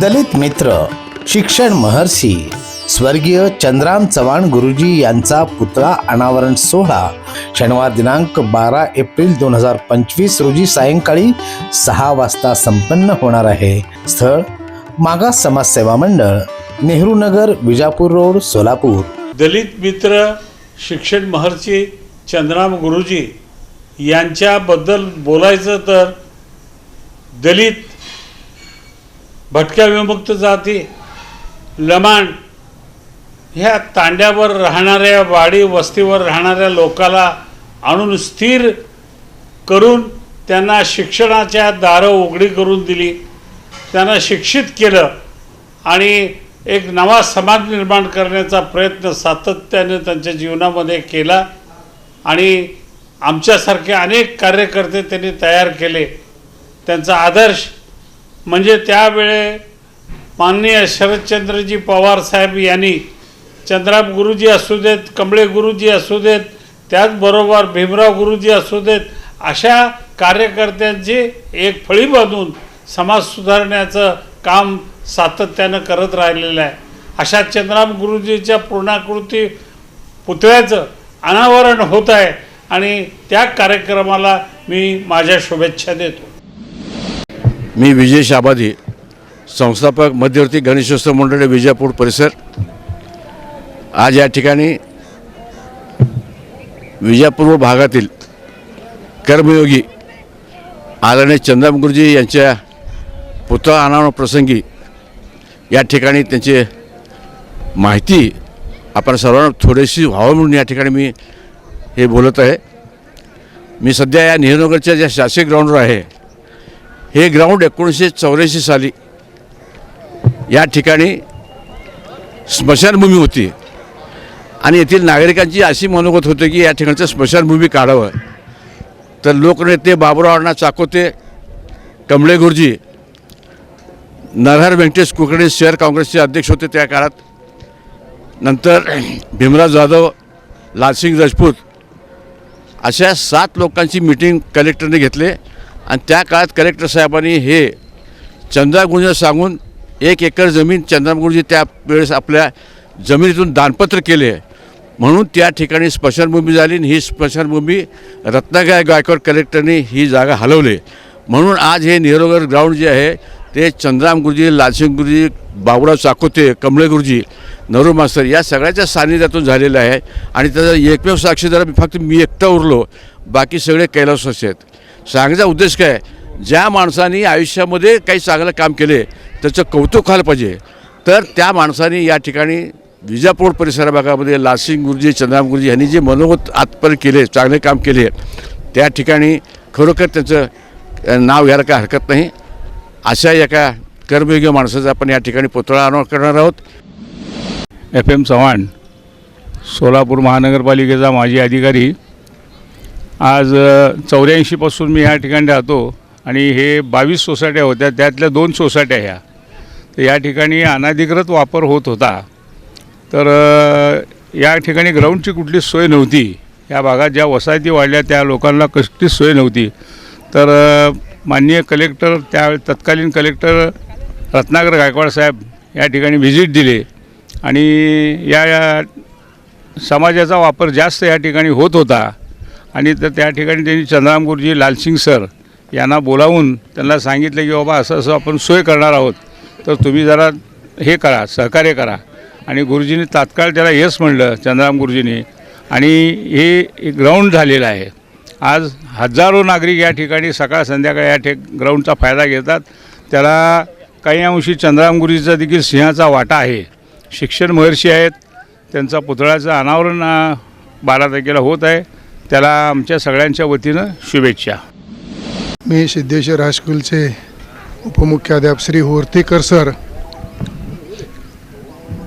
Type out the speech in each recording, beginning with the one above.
दलित मित्र शिक्षण महर्षी स्वर्गीय चंद्राम चव्हाण गुरुजी यांचा पुतळा अनावरण सोहळा शनिवार दिनांक बारा एप्रिल दोन हजार पंचवीस रोजी सायंकाळी सहा वाजता संपन्न होणार आहे. स्थळ मागास समाज सेवा मंडळ नेहरू नगर विजापूर रोड सोलापूर. दलित मित्र शिक्षण महर्षी चंद्राम गुरुजी यांच्याबद्दल बोलायचं तर दलित भटक्या विमुक्त जाती लमाण ह्या तांड्यावर राहणाऱ्या वाडी वस्तीवर राहणाऱ्या लोकाला आणून स्थिर करून त्यांना शिक्षणाच्या दारं उघडी करून दिली. त्यांना शिक्षित केलं आणि एक नवा समाज निर्माण करण्याचा प्रयत्न सातत्याने त्यांच्या जीवनामध्ये केला आणि आमच्यासारखे अनेक कार्यकर्ते त्यांनी तयार केले. त्यांचा आदर्श म्हणजे त्यावेळे माननीय शरदचंद्रजी पवार साहेब यांनी चंद्राम गुरुजी असू देत कमळे गुरुजी असू देत त्याचबरोबर भीमराव गुरुजी असू देत अशा कार्यकर्त्यांची एक फळी बांधून समाज सुधारण्याचं काम सातत्यानं करत राहिलेलं आहे. अशा चंद्राम गुरुजीच्या पूर्णाकृती पुतळ्याचं अनावरण होत आहे आणि त्या कार्यक्रमाला मी माझ्या शुभेच्छा देतो. मी विजय शाबादी संस्थापक मध्यवर्ती गणेशोत्सव मंडळ विजापूर परिसर. आज या ठिकाणी विजापूर भागातील कर्मयोगी आदरणीय चंदम गुरुजी यांच्या पुतळा अनावरण प्रसंगी या ठिकाणी त्यांची माहिती आपण सर्वांना थोडीशी व्हावं म्हणून या ठिकाणी मी हे बोलत आहे. मी सध्या या नेहरूनगरच्या ज्या शासकीय ग्राउंडवर आहे हे ग्राउंड एकोणीसशे चौऱ्याऐंशी साली या ठिकाणी स्मशानभूमी होती. आणि येथील नागरिकांची अशी मनोगत होते की या ठिकाणचं स्मशानभूमी काढावं. तर लोकनेते बाबुराव अण्णा चाकोते कमळे गुरुजी नरहर व्यंकटेश कुकडे शहर काँग्रेसचे अध्यक्ष होते त्या काळात. नंतर भीमराव जाधव लालसिंग राजपूत अशा सात लोकांची मिटिंग कलेक्टरने घेतले. आणि त्या काळात कलेक्टर साहेबांनी हे चंद्रागुंज सांगून एक एकर जमीन चंद्रागुंजी त्या वेळेस आपल्या जमिनीतून दानपत्र केले. म्हणून त्या ठिकाणी स्मशानभूमी झाली आणि ही स्मशानभूमी रत्नागिरी गायकवाड कलेक्टरने ही जागा हलवली. म्हणून आज हे नेहरूगर ग्राउंड जे आहे ते चंद्राम गुरुजी लालसिंग गुरुजी बाबुराव चाकोते कमळे गुरुजी नरू मास्तर या सगळ्याच्या सानिध्यातून झालेलं आहे. आणि त्याचा एकमेव साक्षीदार फक्त मी एकटा उरलो. बाकी सगळे कैलासवासी आहेत सांगण्याचा उद्देश काय? ज्या माणसाने आयुष्यामध्ये काही चांगलं काम केले त्याचं कौतुक व्हायला पाहिजे. तर त्या माणसाने या ठिकाणी विजापूर परिसर भागामध्ये लासिंग गुरुजी चंद्राम गुरुजी यांनी जे मनोगत आत्पर केले चांगले काम केले त्या ठिकाणी खरोखर त्याचं नाव घ्यायला काय हरकत नाही. अशा एका कर्मयोगी माणसाचा आपण या ठिकाणी पुतळा अनावरण करणार आहोत. एफ एम चव्हाण सोलापूर महानगरपालिकेचा माजी अधिकारी आज चौऱ्याऐंशीपासून मी ह्या ठिकाणी राहतो आणि हे बावीस सोसायट्या होत्या त्यातल्या दोन सोसायट्या ह्या. तर या ठिकाणी अनाधिकृत वापर होत होता. तर या ठिकाणी ग्राउंडची कुठलीच सोय नव्हती. या भागात ज्या वसाहती वाढल्या त्या लोकांना कसलीच सोय नव्हती. तर माननीय कलेक्टर त्या तत्कालीन कलेक्टर रत्नाकर गायकवाड साहेब या ठिकाणी व्हिजिट दिले. आणि या या समाजाचा वापर जास्त या ठिकाणी होत होता. आणि तर त्या ठिकाणी त्यांनी चंद्राम गुरुजी लालसिंग सर यांना बोलावून त्यांना सांगितलं की बाबा असं असं आपण सोय करणार आहोत. तर तुम्ही जरा हे करा सहकार्य करा. आणि गुरुजींनी तात्काळ त्याला येस म्हणलं चंद्राम गुरुजींनी आणि हे एक ग्राउंड झालेलं आहे. आज हजारो नागरिक या ठिकाणी सकाळ संध्याकाळ या ठिक ग्राउंडचा फायदा घेतात. त्याला काही अंशी चंद्राम गुरुजीचा देखील सिंहाचा वाटा आहे. शिक्षण महर्षी आहेत. त्यांचा पुतळ्याचं अनावरण बारा तारखेला होत आहे. त्याला आमच्या सगळ्यांच्या वतीनं शुभेच्छा. मी सिद्धेश्वर हायस्कूलचे उपमुख्याध्याप श्री होर्तीकर सर.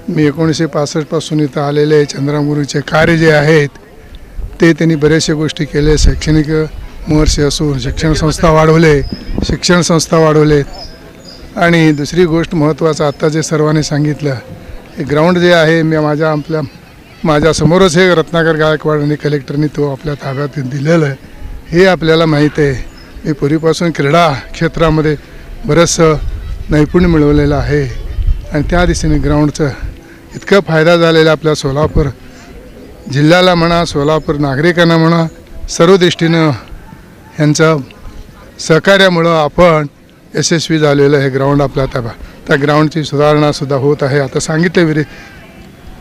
मी एकोणीसशे पासष्टपासून इथं आलेले चंद्रामुरीचे कार्य जे आहेत ते त्यांनी बऱ्याचशा गोष्टी केले शैक्षणिक महर्षी असून शिक्षण संस्था वाढवले शिक्षण संस्था वाढवले. आणि दुसरी गोष्ट महत्त्वाचं आत्ता जे सर्वांनी सांगितलं हे ग्राउंड जे आहे मी माझ्या आपल्या माझ्यासमोरच हे रत्नाकर गायकवाड आणि कलेक्टरनी तो आपल्या ताब्यात दिलेलं आहे. हे आपल्याला माहीत आहे. मी पूर्वीपासून क्रीडा क्षेत्रामध्ये बरंचसं नैपुण्य मिळवलेलं आहे. आणि त्या दिशेने ग्राउंडचं इतकं फायदा झालेला आपल्या सोलापूर जिल्ह्याला म्हणा सोलापूर नागरिकांना म्हणा सर्व दृष्टीनं ह्यांचं सहकार्यामुळं आपण यशस्वी झालेलं हे ग्राउंड आपल्या ताबा त्या ग्राउंडची सुधारणासुद्धा होत आहे. आता सांगितलं विरे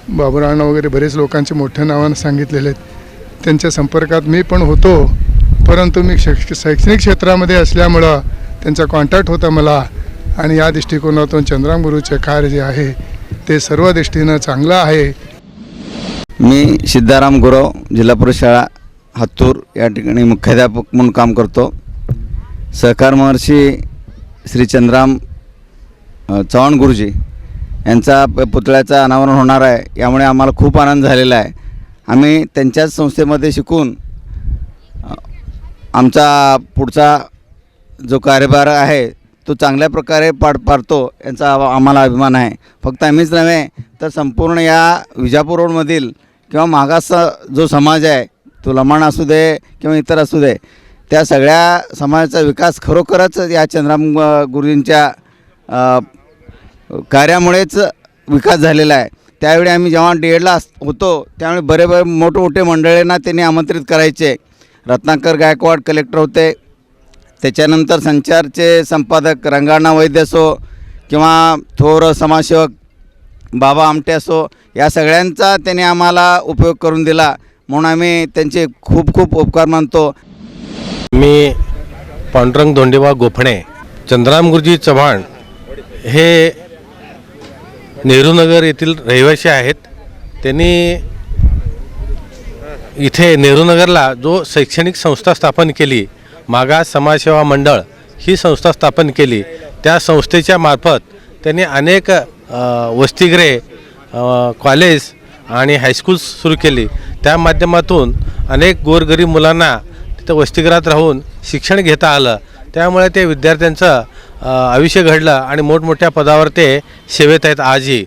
बाबुराणा वगैरे बरेच लोकांचे मोठ्या नावानं सांगितलेले आहेत. त्यांच्या संपर्कात मी पण होतो परंतु मी शैक्ष शैक्षणिक क्षेत्रामध्ये असल्यामुळं त्यांचा कॉन्टॅक्ट होता मला आणि या दृष्टिकोनातून चंद्राम गुरुचे कार्य जे आहे ते सर्व दृष्टीनं चांगलं आहे. मी सिद्धाराम गुरव जिल्हा परिषद शाळा हत्तूर या ठिकाणी मुख्याध्यापक म्हणून काम करतो. सहकार महर्षी श्री चंद्राम चव्हाण गुरुजी यांचा प- पुतळ्याचं अनावरण होणार आहे यामुळे आम्हाला खूप आनंद झालेला आहे. आम्ही त्यांच्याच संस्थेमध्ये शिकून आमचा पुढचा जो कार्यभार आहे तो चांगल्या प्रकारे पाड पाडतो यांचा आम्हाला अभिमान आहे. फक्त आम्हीच नव्हे तर संपूर्ण या विजापूर रोडमधील किंवा मागास जो समाज आहे तो लमाण असू दे किंवा इतर असू दे त्या सगळ्या समाजाचा विकास खरोखरच या चंद्राम गुरुजींच्या कार्यामुळेच विकास झालेला आहे. त्यावेळी आम्ही जेव्हा डी अस होतो त्यावेळी बरे बरे मोठमोठे मंडळींना त्यांनी आमंत्रित करायचे. रत्नाकर गायकवाड कलेक्टर होते. त्याच्यानंतर संचारचे संपादक रंगाणा वैद्य असो किंवा थोर समाजसेवक बाबा आमटे असो या सगळ्यांचा त्यांनी आम्हाला उपयोग करून दिला. म्हणून आम्ही त्यांचे खूप खूप उपकार मानतो. मी पांडुरंग धोंडेबा गोफणे चंद्राम गुरुजी चव्हाण हे नेहरूनगर येथील रहिवासी आहेत. त्यांनी इथे नेहरूनगरला जो शैक्षणिक संस्था स्थापन केली मागास समाजसेवा मंडळ ही संस्था स्थापन केली त्या संस्थेच्या मार्फत त्यांनी अनेक अ, वसतिगृहे कॉलेज आणि हायस्कूल सुरू केली. त्या माध्यमातून अनेक गोरगरीब मुलांना तिथं वसतिगृहात राहून शिक्षण घेता आलं. त्यामुळे ते विद्यार्थ्यांचं आयुष्य घडलं आणि मोठमोठ्या पदावर ते सेवेत आहेत आजही.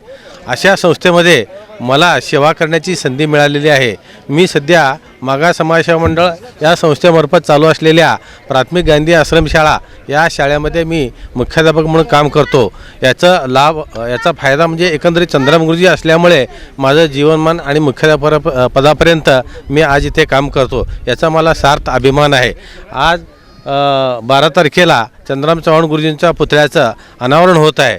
अशा संस्थेमध्ये मला सेवा करण्याची संधी मिळालेली आहे. मी सध्या मागा समाजसेवा मंडळ या संस्थेमार्फत चालू असलेल्या प्राथमिक गांधी आश्रमशाळा या शाळेमध्ये मी मुख्याध्यापक म्हणून काम करतो. याचा लाभ याचा फायदा म्हणजे एकंदरीत चंद्रामगुरुजी असल्यामुळे माझं जीवनमान आणि मुख्याध्यापक पदापर्यंत मी आज इथे काम करतो. याचा मला सार्थ अभिमान आहे. आज बारा तारखेला चंद्राम चव्हाण गुरुजींच्या पुतळ्याचं अनावरण होत आहे.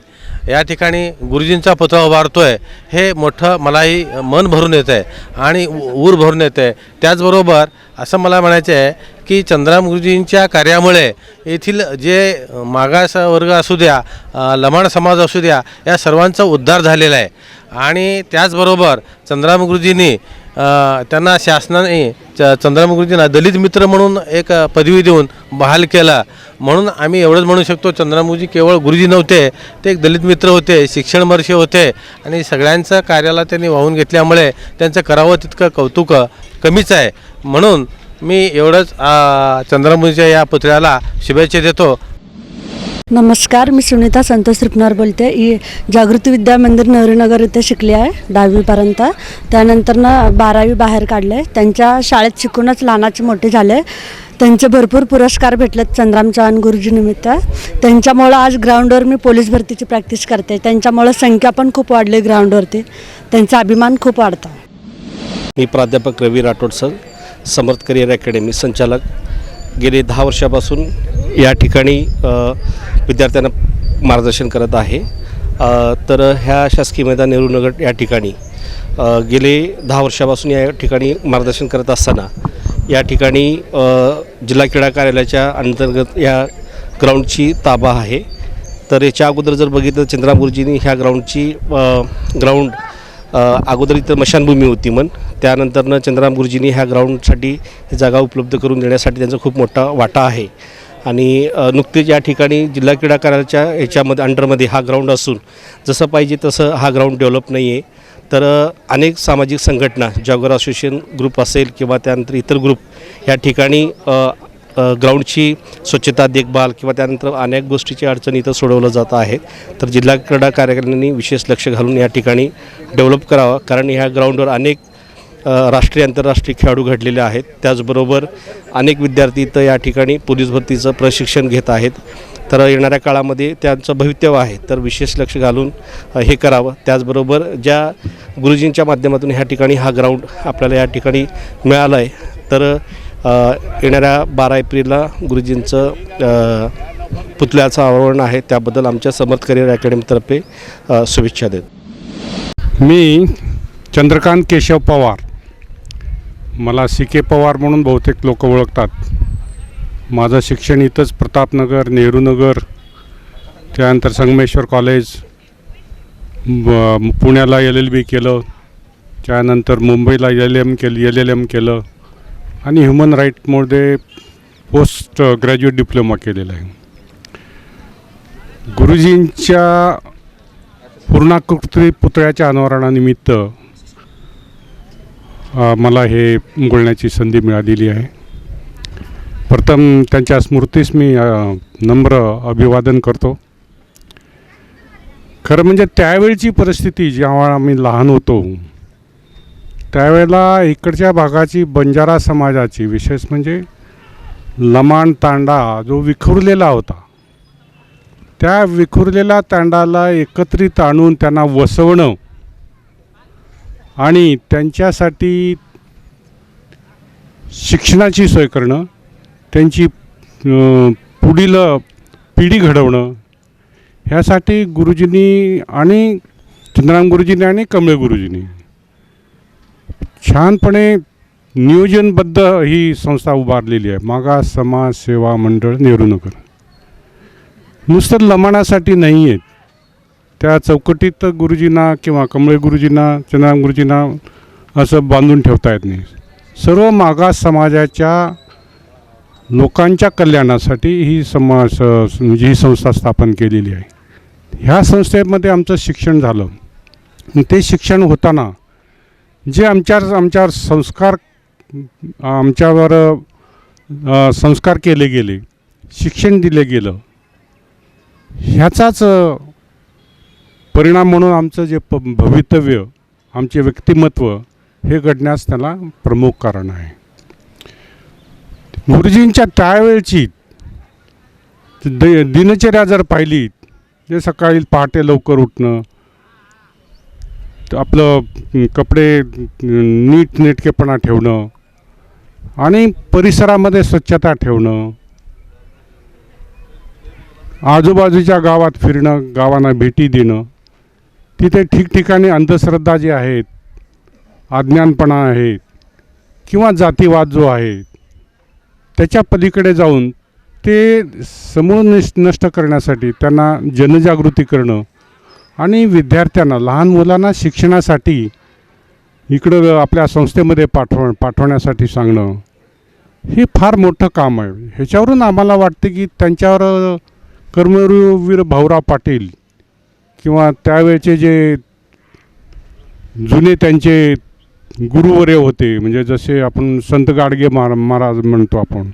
या ठिकाणी गुरुजींचा पुतळा उभारतो आहे हे मोठं मलाही मन भरून येतं आहे आणि ऊर भरून येतं आहे त्याचबरोबर असं मला म्हणायचं आहे की चंद्राम गुरुजींच्या कार्यामुळे येथील जे मागास वर्ग असू द्या लमाण समाज असू द्या या सर्वांचा उद्धार झालेला आहे. आणि त्याचबरोबर चंद्राम गुरुजींनी त्यांना शासनाने च दलित मित्र म्हणून एक पदवी देऊन बहाल केला. म्हणून आम्ही एवढंच म्हणू शकतो चंद्राम केवळ गुरुजी नव्हते ते एक दलित मित्र होते शिक्षण वर्षे होते आणि सगळ्यांचं कार्याला त्यांनी वाहून घेतल्यामुळे त्यांचं करावं तितकं कौतुक कमीच आहे. म्हणून मी एवढंच चंद्रामुखीच्या या पुतळ्याला शुभेच्छा देतो. नमस्कार मी सुनीता संतोष श्रिपणार बोलते. ई जागृती विद्या मंदिर नेहरूनगर इथे शिकली आहे दहावीपर्यंत. त्यानंतर ना बारावी बाहेर काढले त्यांच्या शाळेत शिकूनच लहानाचे मोठे झाले. त्यांचे भरपूर पुरस्कार भेटलेत चंद्राम चव्हाण गुरुजीनिमित्त त्यांच्यामुळं आज ग्राउंडवर मी पोलीस भरतीची प्रॅक्टिस करते. त्यांच्यामुळं संख्या पण खूप वाढली ग्राउंडवरती. त्यांचा अभिमान खूप वाढतो. मी प्राध्यापक Ravi Rathod sir Samarth career academy संचालक. गेले दहा वर्षापासून या ठिकाणी विद्यार्थ्यांना मार्गदर्शन करत आहे. तर ह्या शासकीय मैदान नेहरू नगर या ठिकाणी गेले दहा वर्षापासून या ठिकाणी मार्गदर्शन करत असताना या ठिकाणी जिल्हा क्रीडा कार्यालयाच्या अंतर्गत या ग्राउंडची ताबा आहे. तर याच्या अगोदर जर बघितलं चंद्रापूरजींनी ह्या ग्राउंडची ग्राउंड अगोदर इथं मशानभूमी होती म्हण. त्यानंतरनं चंद्राम गुरुजींनी ह्या ग्राउंडसाठी जागा उपलब्ध करून देण्यासाठी त्यांचा खूप मोठा वाटा आहे. आणि नुकतेच या ठिकाणी जिल्हा क्रीडा कार्यालयाच्या ह्याच्यामध्ये अंडरमध्ये हा ग्राउंड असून जसं पाहिजे तसं हा ग्राउंड डेव्हलप नाही आहे तर अनेक सामाजिक संघटना जॉगर असोसिएशन ग्रुप असेल किंवा त्यानंतर इतर ग्रुप या ठिकाणी ग्राउंडची स्वच्छता देखभाल किंवा त्यानंतर अनेक गोष्टीची अडचणी इथं सोडवलं जात आहे. तर जिल्हा क्रीडा कार्यालयाने विशेष लक्ष घालून या ठिकाणी डेव्हलप करावं. कारण ह्या ग्राउंडवर अनेक राष्ट्रीय आंतरराष्ट्रीय खेळाडू घडलेले आहेत. त्याचबरोबर अनेक विद्यार्थी इथं या ठिकाणी पोलीस भरतीचं प्रशिक्षण घेत आहेत. तर येणाऱ्या काळामध्ये त्यांचं भवितव्य आहे. तर विशेष लक्ष घालून हे करावं. त्याचबरोबर ज्या गुरुजींच्या माध्यमातून ह्या ठिकाणी हा ग्राउंड आपल्याला या ठिकाणी मिळालं आहे तर येणाऱ्या बारा एप्रिलला गुरुजींचं पुतल्याचं पुतळ्याचं आहे. त्याबद्दल आमच्या समर्थ करिअर अकॅडमीतर्फे शुभेच्छा देत. मी चंद्रकांत केशव पवार. मला सी के पवार म्हणून बहुतेक लोक ओळखतात. माझं शिक्षण इथंच प्रतापनगर नेहरूनगर त्यानंतर संगमेश्वर कॉलेज पुण्याला एल एल बी केलं त्यानंतर मुंबईला एल एम केलं एल एल एम केलं. आणि ह्युमन राईटमध्ये पोस्ट ग्रॅज्युएट डिप्लोमा केलेला आहे. गुरुजींच्या पूर्णाकृती पुतळ्याच्या अनावरणानिमित्त मला हे बोलण्याची संधी मिळालेली आहे. प्रथम त्यांच्या स्मृतीस मी नम्र अभिवादन करतो. खरं म्हणजे त्यावेळची परिस्थिती जेव्हा आम्ही लहान होतो त्यावेळेला इकडच्या भागाची बंजारा समाजाची विशेष म्हणजे लमाण तांडा जो विखुरलेला होता त्या विखुरलेल्या तांडाला एकत्रित आणून त्यांना वसवणं आणि त्यांच्यासाठी शिक्षणाची सोय करणं त्यांची पुढील पिढी घडवणं ह्यासाठी गुरुजींनी आणि चंद्राम गुरुजींनी आणि कमळे गुरुजींनी छानपणे नियोजनबद्ध ही संस्था उभारलेली आहे. मागास समाज सेवा मंडळ नेहरूनगर. नुसतं लमाणासाठी नाही आहेत त्या चौकटीत गुरुजींना किंवा कमळे गुरुजींना चंद्राम गुरुजींना असं बांधून ठेवता येत नाही. सर्व मागास समाजाच्या लोकांच्या कल्याणासाठी ही समाज म्हणजे ही संस्था स्थापन केलेली आहे. ह्या संस्थेमध्ये आमचं शिक्षण झालं. ते शिक्षण होताना जे आमच्या आमच्यावर संस्कार आमच्यावर संस्कार केले गेले शिक्षण दिले गेलं ह्याचाच परिणाम म्हणून आमचं जे प भवितव्य आमचे व्यक्तिमत्व हे घडण्यास त्याला प्रमुख कारण आहे. गुरुजींच्या त्यावेळची द दिनचर्या जर पाहिली जे सकाळी पहाटे लवकर उठणं आपलं कपडे नीटनेटकेपणा ठेवणं आणि परिसरामध्ये स्वच्छता ठेवणं. आजूबाजूच्या गावात फिरणं गावांना भेटी देणं. तिथे ठिकठिकाणी अंधश्रद्धा जी आहेत अज्ञानपणा आहे किंवा जातीवाद जो आहे त्याच्या पलीकडे जाऊन ते समूळ नष्ट करण्यासाठी त्यांना जनजागृती करणं आणि विद्यार्थ्यांना लहान मुलांना शिक्षणासाठी इकडं आपल्या संस्थेमध्ये पाठव पाठवण्यासाठी सांगणं हे फार मोठं काम आहे. ह्याच्यावरून आम्हाला वाटते की त्यांच्यावर कर्मवीर भाऊराव पाटील किंवा त्यावेळचे जे जुने त्यांचे गुरुवर्य होते म्हणजे जसे आपण संत गाडगे महारा महाराज म्हणतो आपण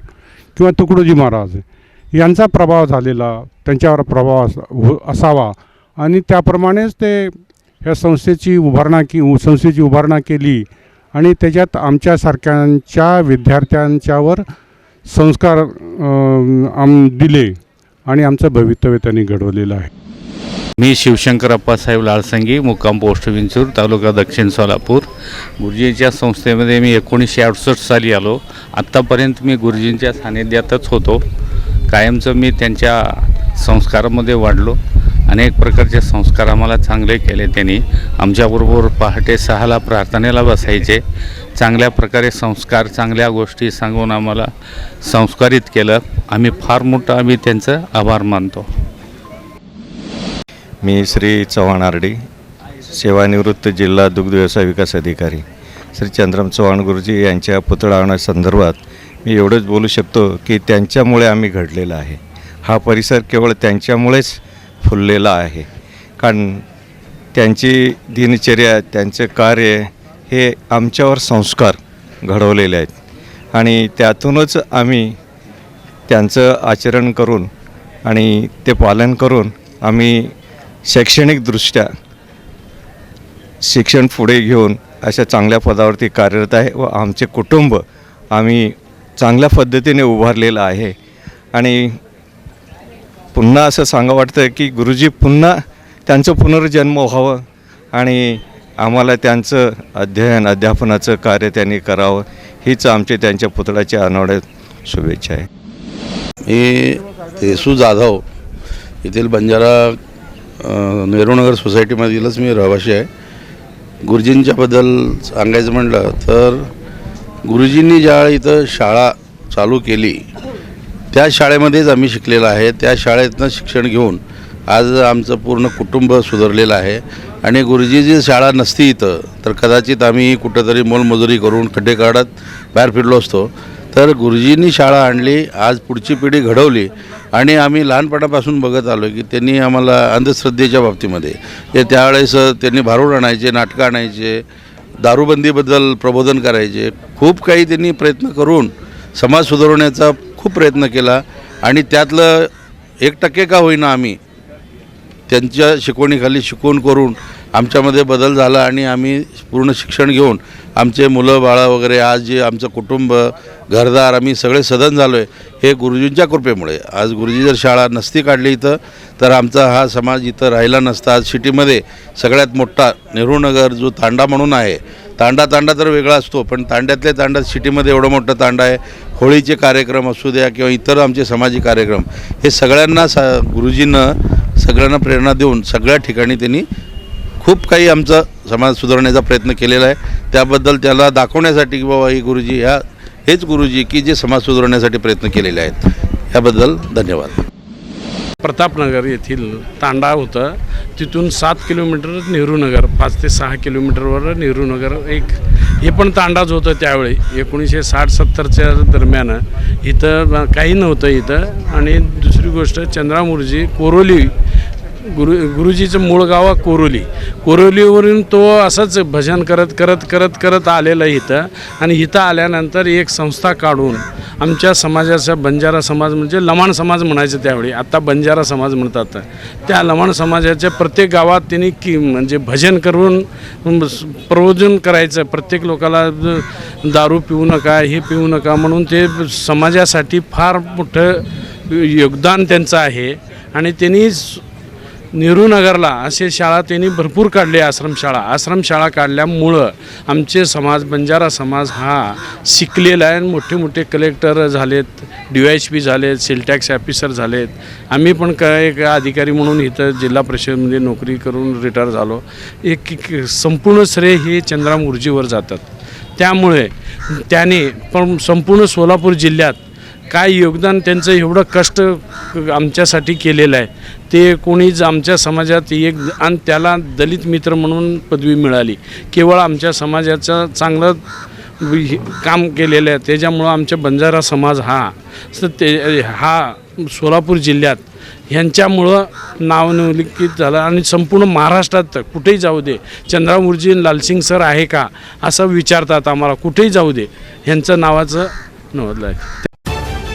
किंवा तुकडोजी महाराज यांचा प्रभाव झालेला त्यांच्यावर प्रभाव असा हो असावा. आणि त्याप्रमाणेच ते ह्या संस्थेची उभारणा की संस्थेची उभारणा केली आणि त्याच्यात आमच्यासारख्यांच्या विद्यार्थ्यांच्यावर संस्कार आम दिले आणि आमचं भवितव्य त्यांनी घडवलेलं आहे. मी शिवशंकर अप्पासाहेब लाळसंगी मुक्काम पोस्ट विंचूर तालुका दक्षिण सोलापूर. गुरुजींच्या संस्थेमध्ये मी एकोणीसशे अडुसष्ट साली आलो. आत्तापर्यंत मी गुरुजींच्या सानिध्यातच होतो. कायमचं मी त्यांच्या संस्कारामध्ये वाढलो. अनेक प्रकारचे संस्कार आम्हाला चांगले केले त्यांनी. आमच्याबरोबर पहाटे सहाला प्रार्थनेला बसायचे. चांगल्या प्रकारे संस्कार चांगल्या गोष्टी सांगून आम्हाला संस्कारित केलं. आम्ही फार मोठं आम्ही त्यांचं आभार मानतो. मी श्री चव्हाण आरडी सेवानिवृत्त जिल्हा दुग्ध व्यवसाय विकास अधिकारी. श्री चंद्रम चव्हाण गुरुजी यांच्या पुतळा संदर्भात मी एवढंच बोलू शकतो की त्यांच्यामुळे आम्ही घडलेला आहे. हा परिसर केवळ त्यांच्यामुळेच फुललेला आहे. कारण त्यांची दिनचर्या त्यांचे कार्य हे आमच्यावर संस्कार घडवलेले आहेत. आणि त्यातूनच आम्ही त्यांचं आचरण करून आणि ते पालन करून आम्ही शैक्षणिकदृष्ट्या शिक्षण पुढे घेऊन अशा चांगल्या पदावरती कार्यरत आहे व आमचे कुटुंब आम्ही चांगल्या पद्धतीने उभारलेलं आहे. आणि पुन्हा असं सांगा वाटतं की गुरुजी पुन्हा त्यांचं पुनर्जन्म व्हावं आणि आम्हाला त्यांचं अध्ययन अध्यापनाचं कार्य त्यांनी करावं हीच आमची त्यांच्या पुतळ्याच्या अनावड्यात शुभेच्छा आहे. मी येसू जाधव येथील बंजारा नेहरूनगर सोसायटीमधीलच मी रहिवाशी आहे. गुरुजींच्याबद्दल सांगायचं म्हटलं तर गुरुजींनी ज्या इथं शाळा चालू केली त्या शाळेमध्येच आम्ही शिकलेलो आहे. त्या शाळेतनं शिक्षण घेऊन आज आमचं पूर्ण कुटुंब सुधारलेलं आहे. आणि गुरुजी जी शाळा नसती इथं तर कदाचित आम्ही कुठंतरी मोलमजुरी करून खड्डे काढत बाहेर फिरलो असतो. तर गुरुजींनी शाळा आणली आज पुढची पिढी घडवली आणि आम्ही लहानपणापासून बघत आलो की त्यांनी आम्हाला अंधश्रद्धेच्या बाबतीमध्ये ते त्यावेळेस त्यांनी भारूड आणायचे नाटकं आणायचे दारूबंदीबद्दल प्रबोधन करायचे खूप काही त्यांनी प्रयत्न करून समाज सुधारवण्याचा खूप प्रयत्न केला आणि त्यातलं एक टक्के का होईना आम्ही त्यांच्या शिकवणीखाली शिकवून करून आमच्यामध्ये बदल झाला आणि आम्ही पूर्ण शिक्षण घेऊन आमचे मुलं बाळं वगैरे आज जे आमचं कुटुंब घरदार आम्ही सगळे सदन झालो आहे हे गुरुजींच्या कृपेमुळे. आज गुरुजी जर शाळा नसती काढली इथं तर आमचा हा समाज इथं राहिला नसता. आज सिटीमध्ये सगळ्यात मोठा नेहरूनगर जो तांडा म्हणून आहे तांडा तांडा तर वेगळा असतो पण तांड्यातल्या तांडा सिटीमध्ये एवढं मोठं तांडा आहे. होळीचे कार्यक्रम असू द्या किंवा इतर आमचे सामाजिक कार्यक्रम हे सगळ्यांना सा गुरुजींनं सगळ्यांना प्रेरणा देऊन सगळ्या ठिकाणी त्यांनी खूप काही आमचा समाज सुधारण्याचा प्रयत्न केलेला आहे. त्याबद्दल त्याला दाखवण्यासाठी की बाबा हे गुरुजी ह्या हेच गुरुजी की जे समाज सुधारण्यासाठी प्रयत्न केलेले आहेत. याबद्दल धन्यवाद. प्रतापनगर येथील तांडा होतं. तिथून सात किलोमीटर नेहरूनगर पाच ते सहा किलोमीटरवर नेहरूनगर एक हे पण तांडाच होतं त्यावेळी. एकोणीसशे साठ सत्तरच्या दरम्यान इथं काही नव्हतं इथं. आणि दुसरी गोष्ट चंद्रामुरजी कोरोली गुरु गुरुजीचं मूळ गाव आहे कोरोली. कोरोलीवरून तो असंच भजन करत करत करत करत आलेला इथं. आणि इथं आल्यानंतर एक संस्था काढून आमच्या समाजाचा बंजारा समाज म्हणजे लमाण समाज म्हणायचं त्यावेळी. आत्ता बंजारा समाज म्हणतात. त्या लमाण समाजाच्या प्रत्येक गावात त्यांनी की म्हणजे भजन करून प्रवोजन करायचं. प्रत्येक लोकाला दारू पिऊ नका हे पिऊ नका म्हणून ते समाजासाठी फार मोठं योगदान त्यांचं आहे. आणि त्यांनी नेहरूनगरला असे शाळा त्यांनी भरपूर काढले आश्रमशाळा आश्रमशाळा काढल्यामुळं आमचे समाज बंजारा समाज हा शिकलेला आहे. आणि मोठे मोठे कलेक्टर झालेत डी एच पी झालेत सेलटॅक्स ऑफिसर झालेत. आम्ही पण काय एक अधिकारी म्हणून इथं जिल्हा परिषदेमध्ये नोकरी करून रिटायर झालो. एक संपूर्ण श्रेय हे चंद्राम ऊर्जीवर जातात. त्यामुळे त्याने पण संपूर्ण सोलापूर जिल्ह्यात काय योगदान त्यांचं एवढं कष्ट आमच्यासाठी केलेलं आहे ते कोणीच आमच्या समाजात एक आणि त्याला दलित मित्र म्हणून पदवी मिळाली. केवळ आमच्या समाजाचं चांगलं हे- काम केलेलं आहे त्याच्यामुळं आमच्या बंजारा समाज हा स- ते हा सोलापूर जिल्ह्यात ह्यांच्यामुळं नावनोल्लिखित झालं आणि संपूर्ण महाराष्ट्रात कुठेही जाऊ दे चंद्रामूर्जी लालसिंग सर आहे का असं विचारतात आम्हाला कुठेही जाऊ दे ह्यांचं नावाचं नोंदलं आहे.